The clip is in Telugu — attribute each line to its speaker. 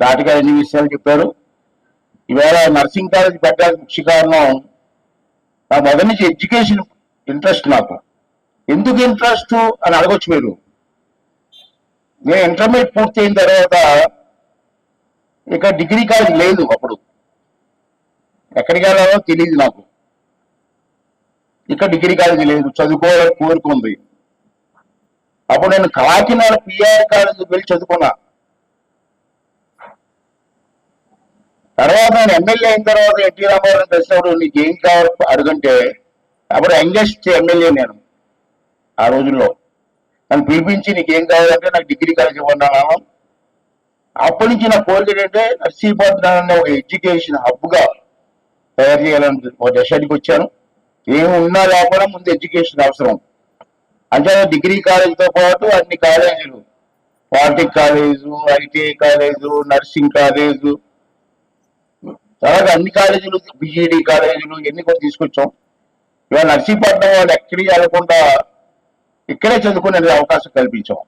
Speaker 1: దాటిగా ఎన్ని విషయాలు చెప్పారు. ఈవేళ నర్సింగ్ కాలేజ్ పెట్టడానికి ముఖ్య కారణం నా మొదటి నుంచి ఎడ్యుకేషన్ ఇంట్రెస్ట్ నాకు. ఎందుకు ఇంట్రెస్ట్ అని అడగొచ్చు మీరు. నేను ఇంటర్మీడియట్ పూర్తి అయిన తర్వాత ఇక డిగ్రీ కాలేజ్ లేదు అప్పుడు. ఎక్కడికి వెళ్ళాలో తెలియదు నాకు. ఇక్కడ డిగ్రీ కాలేజ్ లేదు చదువుకోవాలని కోరుకుంది అప్పుడు నేను కాకినాడ పిఆర్ కాలేజ్ వెళ్ళి చదువుకున్నా. తర్వాత నేను ఎమ్మెల్యే అయిన తర్వాత ఎన్టీ రామారావు కలిసినప్పుడు నీకు ఏం కావాలి అడుగుంటే అప్పుడు యంగెస్ట్ ఎమ్మెల్యే నేను ఆ రోజుల్లో. నన్ను పిలిపించి నీకు ఏం కావాలంటే నాకు డిగ్రీ కాలేజ్ ఇవ్వండి అప్పటి నుంచి నా కోరిక ఏంటంటే నర్సీపట్నం ఒక ఎడ్యుకేషన్ హబ్గా తయారు చేయాలని ఒక దశానికి వచ్చాను. ఏమి ఉన్నా లేకపోయినా ముందు ఎడ్యుకేషన్ అవసరం. అంటే డిగ్రీ కాలేజీతో పాటు అన్ని కాలేజీలు polytechnic college ITI college nursing college తర్వాత అన్ని కాలేజీలు బిఈడి కాలేజీలు ఇవన్నీ కూడా తీసుకొచ్చాం. ఇవాళ నర్సీపట్నం వాళ్ళు ఎక్కడికి వెళ్ళకుండా ఇక్కడే చదువుకునే అవకాశం కల్పించాం.